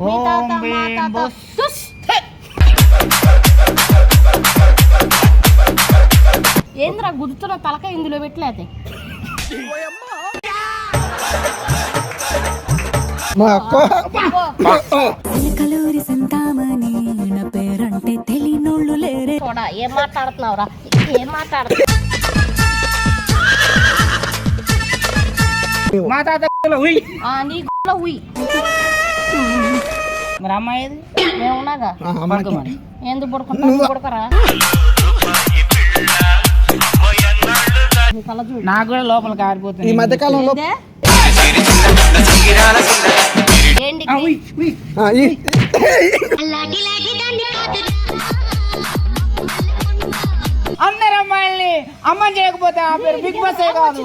మీ తాత మా తాత. ఏంద్రా గుర్తున్న తలక ఇందులో పెట్టలేతే? మా అక్క. సంతామని నా పేరంటే తెలియనోళ్ళు లేరే. చూడా ఏం మాట్లాడుతున్నావురా? ఏం మాట్లాడుతున్నావు మా తాత ఉయ్ ఆ, నీ గుడ్లో ఉయ్. మరి అమ్మాయి? మేము ఉన్నాగా. ఎందుకు పడుకుంటా పడుకోరా? నాకు కూడా లోపల కారిపోతుంది ఈ మధ్య కాలంలో అందరు అమ్మాయిల్ని అమ్మని చేయకపోతే ఆ పేరు బిగ్ బాస్ కాదు.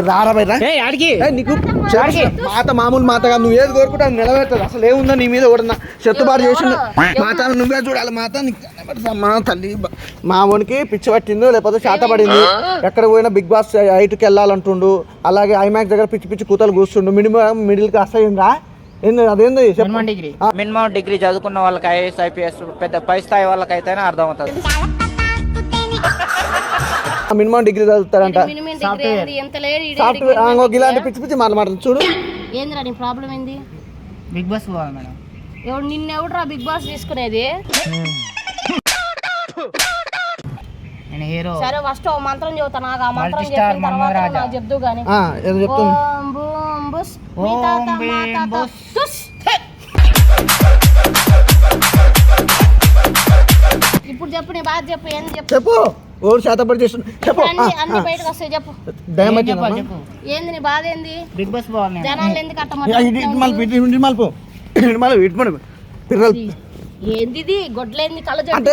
రారా బయట ఆడికి నీకు. మాత మామూలు మాతగా నువ్వు ఏది కోరుకుంటే నిలబెట్టదు అసలు ఏముందో నీ మీద కూడా చెత్తబాటు చేసిండు. మాత నువ్వే చూడాలి మాత. మా తల్లి బ- మా వానికి పిచ్చి పట్టిందో లేకపోతే చేత పడింది. ఎక్కడ పోయినా బిగ్ బాస్ హైట్కి వెళ్ళాలంటుండు. అలాగే ఐమాక్స్ దగ్గర పిచ్చి పిచ్చి కూతలు కూర్చుండు మినిమం మిడిల్కి అసహ్యంగా? ఏంది అదేంది. Minimum degree. మినిమం డిగ్రీ చదువుకున్న వాళ్ళకి ఐఏఎస్ ఐపీఎస్ పెద్ద పై స్థాయి వాళ్ళకైతేనే అర్థమవుతుంది. Minimum degree చదువుతారంట. సాఫ్ట్వేర్. ఇలాంటి పిచ్చి పిచ్చి మాట మాటలు చూడు. ఏందిరా నీ ప్రాబ్లం ఏంది? బిగ్ బాస్ పోవాలి మేడం. ఎవడు నిన్నెవడురా బిగ్ బాస్ తీసుకునేది? నేను హీరో. సరే ఫస్ట్ ఓ మంత్రం చెబుతా నాకు ఆ మంత్రం చెప్పిన తర్వాత. నాకు చెప్దు గాని. ఆ, ఏదో చెప్తుంది. ఓం బూం బుస్ మీ ఓం తాత మా భీం తాత బుస్. తుస్. ఇప్పుడు చెప్పు నీ బాధ చెప్పు ఏంది చెప్పు. చెప్పు. ఓడు శాతపడి చేస్తుండు చెప్పు. అన్ని. బయటకు వస్తాయి చెప్పు. ఏంది నీ బాధ ఏంది? బిగ్ బాస్ నేను జనాలు ఎందుకు పిల్లలు ఏంది ఇది? గొడ్లేంది కళ్ళ అంటే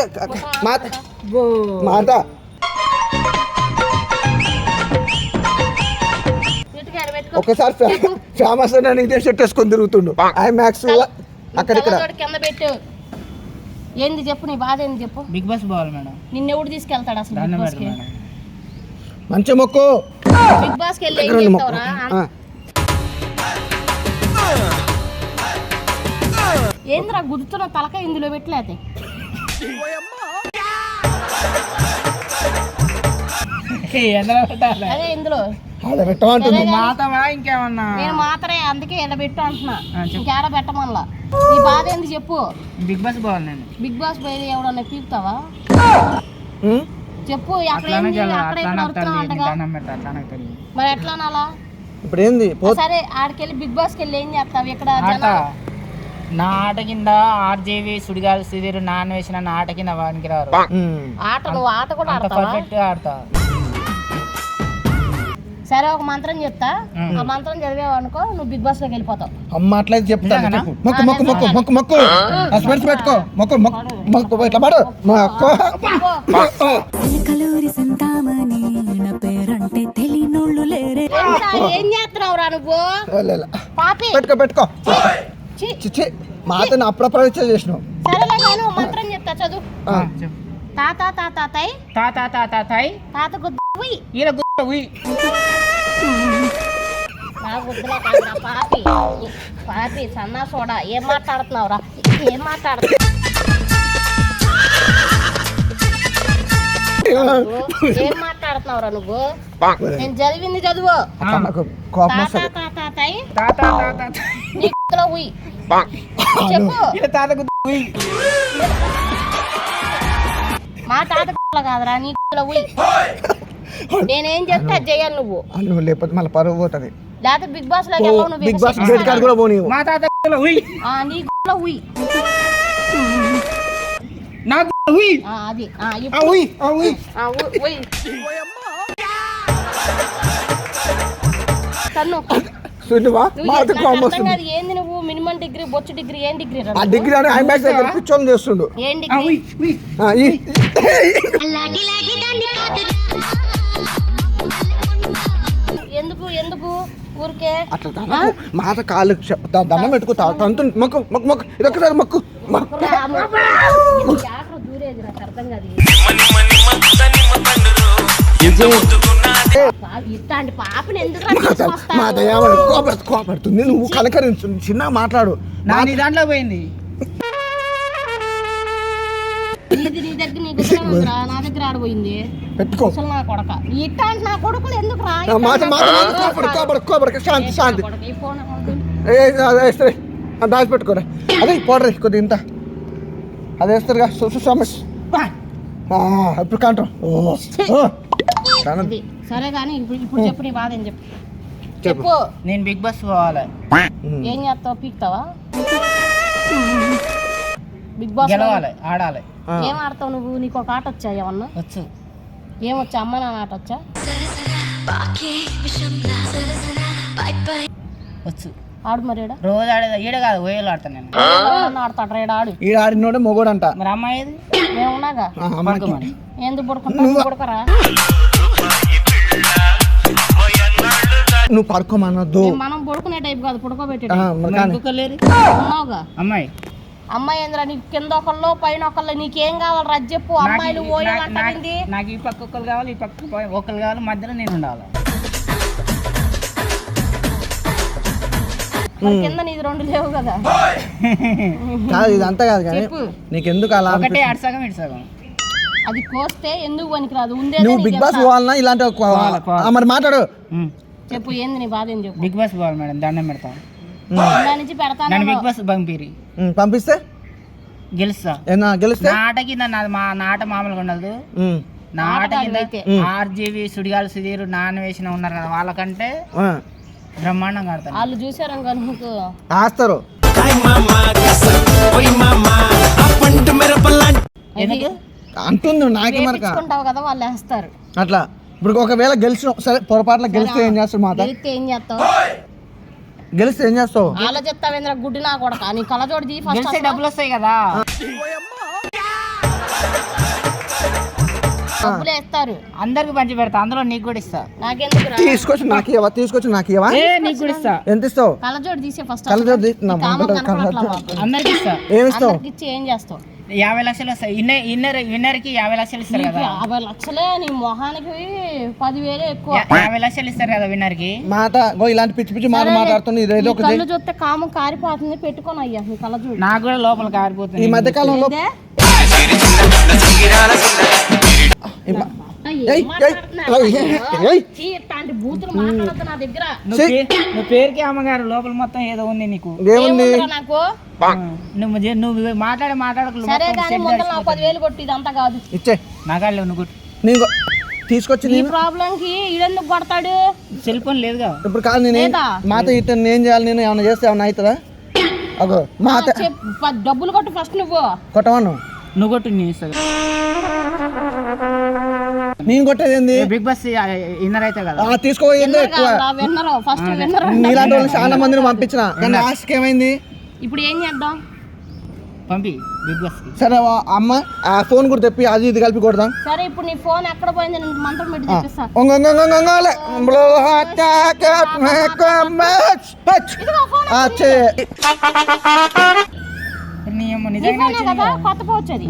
ఒకసారి ఫేమస్ అని ఇదే షర్ట్ వేసుకొని తిరుగుతుండు. ఐ మ్యాక్స్ అక్కడిక్కడ. కళ్ళజోడు కింద పెట్టు. ఏంది చెప్పు నీ బాధ ఏంది చెప్పు. బిగ్ బాస్ పోవాలి మేడం. నిన్నెవడు తీసుకెళ్తాడు అసలు బిగ్ బాస్కి మంచి మొక్కు. బిగ్ బాస్కి వెళ్ళి ఏం చేస్తావురా. ఏందిరా గుర్తున్న తలక ఇందులో పెట్టలేతే అదే ఇందులో. ఆడ పెట్టమంటుంది సరే. మాతమా ఇంకేమన్నా? నేను మాత్రమే అందుకే ఎండ పెట్టు అంటున్నా. ఇంకేడ పెట్టమల్లా నీ బాధ ఏంది చెప్పు. బిగ్ బాస్ పోవాలి నేను బిగ్ బాస్ పోయి ఎవడన్నా పీకుతావా? చెప్పు మరి ఎట్లా అనాలా ఇప్పుడు ఏంది సరే ఆడికెళ్ళి బిగ్ బాస్కి వెళ్ళి ఏం చేస్తావు? ఇక్కడ నా ఆట కింద ఆర్జేవి సుడిగాలి సుధీర్ నాన్ వేసిన నా ఆట కింద వానికి రారు. ఆట నువ్వు ఆట కూడా అంత ఆడతావా? పర్ఫెక్ట్ ఆడతా. సరే ఒక మంత్రం చెప్తా. ఆ. మంత్రం చదివావు అనుకో నువ్వు బిగ్ బాస్లోకి వెళ్ళిపోతావు. అమ్మ అట్లయితే మొక్కు మొక్కు మొక్కు మొక్కు మొక్కు. ఆ. స్పెట్స్ పెట్టుకో. మొక్కు మొక్కు మొక్కు. ఇట్లా పడు. మొక్కు మొక్కు. కలూరి సంతామని నా పేరంటే తెలియనోళ్ళు లేరే. ఏంట్రా, ఏం చేస్తున్నావు రా నువ్వు లే, లే. పాపి. పెట్టుకో పెట్టుకో. ఛీ, చిచ్చి మాతను అప్రపరిచయం చేసినావు. సరేలే నేను ఓ మంత్రం చెప్తా చదువు. తాత తాత తై తా తా తా తా తాయ్ తాత గుద్ద ఉయ్. ఈయన ఉయ్. నా గుద్దలే కాదురా పాపి. పాపి సన్నా సోడా ఏం మాట్లాడుతున్నావు రా ఏం మాట్లాడుతున్నావు? ఏం మాట్లాడుతున్నావు? రా నువ్వు? నేను చదివింది చదువు. చెప్పు. మా తాత కాదురా నీ నేనేం చెప్తే చేయాలి నువ్వు. లేకపోతే మళ్ళీ పరువు పోతుంది. లేకపోతే బిగ్ బాస్ నువ్వు బిగ్ బాస్ గేట్ కార్డ్ కూడా పోనీ మా తాత ఉయ్. నీ ఉయ్. నా ఉయ్. అది. ఉయ్, ఉయ్. ఉయ్. తన్ను. ఏంది నువ్వు? మినిమం డిగ్రీ బొచ్చు డిగ్రీ ఏం డిగ్రీ ఆ? డిగ్రీ అని దగ్గర పిచ్చోని చేస్తుండు. ఏం డిగ్రీ? ఊరికే? అట్లా తనకు మాట కాళ్ళు చెప్- ద- దండం పెట్టుకో తంతు మొక్కు మొక్కు మొక్కు. ఇది ఒక్కసారి మొక్కు మా కోపడు కోపడుతుంది. నువ్వు కనకరించు చిన్నగా మాట్లాడు. నా నీ దాంట్లో పోయింది. ఇది నీ దగ్గర నీ దగ్గర ఉందిరా నా దగ్గర ఆడపోయింది పెట్టుకో. అసలు నా కొడక. ఇట్లాంటి నా కొడుకులు ఎందుకు రా మాట మాట కోపడు కోపడు కోపడు శాంతి శాంతి. దాచి పెట్టుకోరా. అదే పోడరు కొద్ది ఇంత. అది వేస్తారుగా సో సమస్ ఇప్పుడు కాంటాం సరే కానీ ఇప్పుడు ఇప్పుడు చెప్పు నీ బాధ ఏం చెప్పు? చెప్పు. నేను బిగ్ బాస్ పోవాలి. ఏం చేస్తావు? పీక్తావా? బిగ్ బాస్ గెలవాలి ఆడాలి. ఏం ఆడతావు నువ్వు? నీకు ఒక ఆట వచ్చా ఏమన్నా? వచ్చు. ఏమొచ్చా అమ్మ నాన్న ఆట వచ్చా? వచ్చు. ఆడు మరి ఈడ. రోజు ఆడేది ఈడ కాదు ఓయలు ఆడతాను నేను. ఆడతాడు రేడు ఆడు. ఈడ ఆడినోడే మొగోడంట. మరి అమ్మాయి ఏది? మేమున్నాగా ఆ, అమ్మకి పడుకోమని ఎందుకు పడుకుంటా? పడుకోరా? నువ్వు పడుకోమన్నద్దు మేము మనం పడుకునే టైప్ కాదు పడుకోబెట్టే. మరి మరి ఉన్నావుగా? అమ్మాయి. అమ్మాయి ఏంద్రా నీకు కింద ఒకళ్ళు పైన ఒకళ్ళు నీకేం కావాలి రజ్ చెప్పు నాకు అమ్మాయిలు ఓయలు నాకు- నాకు- అంటుంది నాకు ఈ పక్క ఒక్కరు కావాలి ఈ పక్క ఒకరు కావాలి మధ్యలో నేను ఉండాలి. కింద నీది రెండు లేవు కదా. కాదు ఇది అంతా కాదు కానీ చెప్పు. నీకెందుకు అలా ఒకటే? అటు సగం ఇటు సగం అది కోస్తే ఎందుకు పనికిరాదు? ఉందే నువ్వు బిగ్ బాస్ పోవాలన్నా ఇలాంటి మరి మాట్లాడు. చెప్పు ఏంది నీ బాధ ఏం చెప్పు? బిగ్ బాస్ పోవాలి మేడం దండం పెడతాం. నుంచి పెడతాను బిగ్ బాస్ పంపిరి. ఉమ్, పంపిస్తే? గెలుస్తా. ఏనా గెలిస్తే? నాట కింద నాది మా నాట మామూలుగా ఉండదు. ఉమ్, నాట కింద. ఆర్జీవి సుడిగాలు సుధీర్ నాన్ వేసిన ఉన్నారు కదా వాళ్ళకంటే ఆ, బ్రహ్మాండంగా ఆడతాను వాళ్ళు చూసారు ఇంకా నీకు. ఆస్తారు. ఎందుకు? అంటుంది నాకే మరక. వేపించుకుంటావు కదా వాళ్ళు వేస్తారు. అట్లా. ఇప్పుడు ఒకవేళ గెలిచిన సరే పొరపాట్ల గెలిస్తే ఏం చేస్తాడు మాట? గెలిస్తే ఏం చేస్తావు? గెలిస్తే ఏం చేస్తావు? ఆలోచిస్తావేంద్ర గుడ్డి నా కొడక. నీ కళ్ళజోడి తీ ఫస్ట్ గెలిస్తే డబ్బులు వస్తాయి కదా. డబ్బులు వేస్తారు అందరికి పంచి పెడతా అందులో నీకు కూడా ఇస్తా. నాకెందుకు రా? తీసుకొచ్చి నాకు ఇవ్వవా? తీసుకొచ్చి నాకు ఇవ్వవా? ఏ నీకు కూడా ఇస్తా. ఎంత ఇస్తావు? కళ్ళజోడి తీసే ఫస్ట్ కళ్ళజోడు తీస్తున్నా, కళ్ళజోడు. అందరికి ఇస్తా. ఏమి ఇస్తావు? అందరికి ఇచ్చి ఏం చేస్తావు? యాభై లక్షలు వస్తాయి. ఇన్నర్ ఇన్నర్ విన్నర్కి యాభై లక్షలు ఇస్తారు కదా? యాభై లక్షలే నీ మొహానికి పదివేలే ఎక్కువ. యాభై లక్షలు ఇస్తారు కదా విన్నర్కి మాట గో ఇలాంటి పిచ్చి పిచ్చి మాట మాట్లాడుతుంది ఇది ఏదో నీ ఒకటి కళ్ళు చూస్తే కామం కారిపోతుంది. పెట్టుకొని అయ్యా నీ కళ్ళజోడు నాకు కూడా లోపల ఈ కారిపోతుంది మధ్య కాలంలో నువ్వు పేరుకి అమ్మగారు లోపల మొత్తం ఏదో ఉంది నీకు. ఏముంది? నాకు? నువ్వు నువ్వు మాట్లాడే మాట్లాడకు సరే కానీ ముందు నాకు పదివేలు కొట్టి ఇదంతా కాదు. ఇచ్చే. నాగాళ్ళు నువ్వు కొట్టు. నేను తీసుకొచ్చి నేను? ప్రాబ్లం కి ఈడెందుకు కొడతాడు? సెల్ ఫోన్ లేదుగా ఇప్పుడు కాదు నేను. లేదా? మాత ఇట్ట నేను చేయాలి నేను? ఏమైనా చేస్తే ఏమైనా అవుతుందా? అగో మాత డబ్బులు కొట్టు ఫస్ట్ నువ్వు. కొట్టమను. నువ్వు కొట్టు నేను ఇస్తాను నేను కొట్టేది ఏంది బిగ్ బాస్ ఇన్నర్ అయితే కదా ఆ, తీసుకోపోయింది ఎక్కువ విన్నరు ఫస్ట్ విన్నరు నీలాంటి వాళ్ళు చాలా మందిని పంపించిన కానీ ఆశకి ఏమైంది ఇప్పుడు ఏం చేద్దాం పంపి బిగ్ బాస్ సరే అమ్మ ఆ ఫోన్ కూడా తెప్పి అది ఇది కలిపి కొడదాం సరే ఇప్పుడు నీ ఫోన్ ఎక్కడ పోయింది నేను మంత్రం పెట్టి ఆ. కొత్త పోవచ్చు అది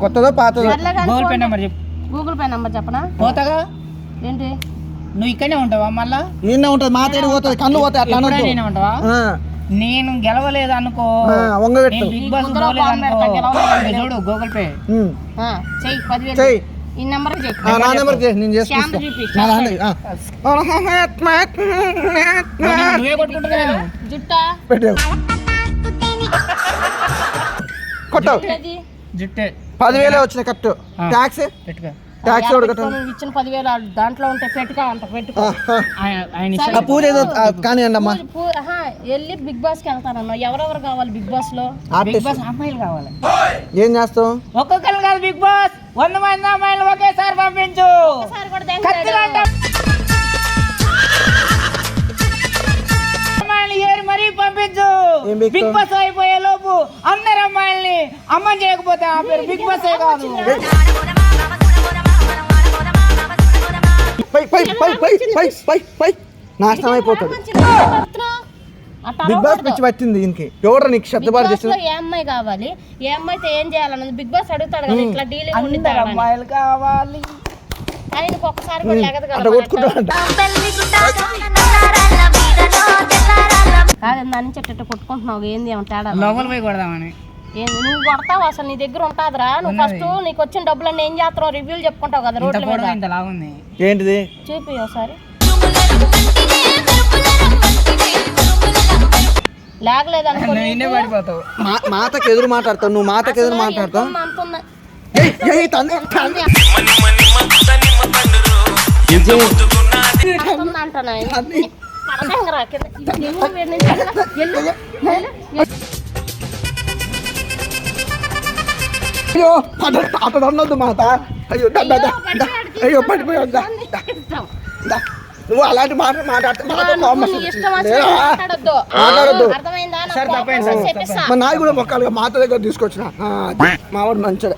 కొత్తదో పాతదో. గూగుల్ పే నెంబర్ చెప్పు. గూగుల్ పే నంబర్ చెప్పనా? పోతాగా ఏంటి? నువ్వు ఇక్కడనే ఉంటావా మళ్ళా? ఈయన ఉంటుంది మా తేడు పోతుంది కళ్ళు పోతాయి అట్లా అనొద్దు. ఎప్పుడైనా ఉంటావా? ఆ, నేను గెలవలేదు అనుకో ఆ, వంగబెట్టు. నేను బిగ్ బాస్ పోలేదు అనుకో గెలవలేదు. చూడు గూగుల్ పే. ఉమ్. ఆ, చెయ్యి పదివేలు. చెయ్యి. ఈ నెంబర్ చెయ్యి ఆ, నా నెంబర్ చేయి, నేను చేసి శ్యామ్ తీసుకో. చూపి, నా శ్యామ్ నాన్న, ఆ. నువ్వే కొట్టుకుంటున్నాను జుట్టా? పెట్టావు కొట్టావు ఏది? జుట్టే. పదివేలే వచ్చినాయి కరెక్ట్. ట్యాక్స్? పెట్టుకో. ట్యాక్స్ ఇచ్చిన పదివేలు దాంట్లో ఉంటే పెట్టుకో అంట పెట్టుకో. ఆ. పూజ ఏదో కానివ్వండి అమ్మా వెళ్ళి బిగ్ బాస్కి వెళ్తానన్నా ఎవరెవరు కావాలి బిగ్ బాస్లో బిగ్ బాస్ అమ్మాయిలు కావాలి. ఏం చేస్తావు? ఒక్కొక్కరు కాదు బిగ్ బాస్. వంద మంది అమ్మాయిలు ఒకేసారి పంపించు. అమ్మాయిలు ఏరి మరీ పంపించు? బిగ్ బాస్ అయిపోయే లోపు అందరు అమ్మని చేయకపోతే ఆ పేరు బిగ్ బాస్ కాదు. పై పై పై పై పై పై పై. నాశనం అయిపోతాడు అట్లా బిగ్ బాస్. పిచ్చి పట్టింది దీనికి. ఎవరు నీకు శబ్దపాటు లో ఏ అమ్మాయి కావాలి? ఏ అమ్మాయితో ఏం చేయాలన్నది బిగ్ బాస్ అడుగుతాడు కదా ఇట్లా డీలింగ్ అందరు. అమ్మాయిలు కావాలి. కానీ నీకు ఒక్కసారి కూడా లెగదు కదా కొట్టుకుంటాడంట కాదు దాని నుంచి అట్ట కొట్టుకుంటున్నావు ఏంది ఏమో తేడా లోపల పోయి కొడదామని. నువ్వు కొడతావు అసలు నీ దగ్గర ఉంటుందిరా. నువ్వు ఫస్ట్ నీకు వచ్చిన డబ్బులన్నీ ఏం చేస్తున్నావు? రివ్యూలు చెప్పుకుంటావు కదా రోడ్ల మీద. ఏంటిది? చూపి ఒకసారి. లేగలేదు అనుకో మాతకి ఎదురు మాట్లాడతావు. నువ్వు మాతకి ఎదురు మాట్లాడతావు. అంటున్నా అయ్యో అట అట అన్నొద్దు మాత అయ్యో దా, దా. అయ్యో దా. దా. నువ్వు అలాంటి మాట మాట్లాడితే మాతో నువ్వు కోపం నీ వస్తుంది. ఇష్టం వచ్చినట్టు లేదా? మాట్లాడొద్దు. మాట్లాడొద్దు. అర్థమైందా నాకు సార్, తప్పైంది సార్. మా నాయకుడు మొక్కలుగా మాత దగ్గర తీసుకొచ్చిన. మావాడు మంచిడే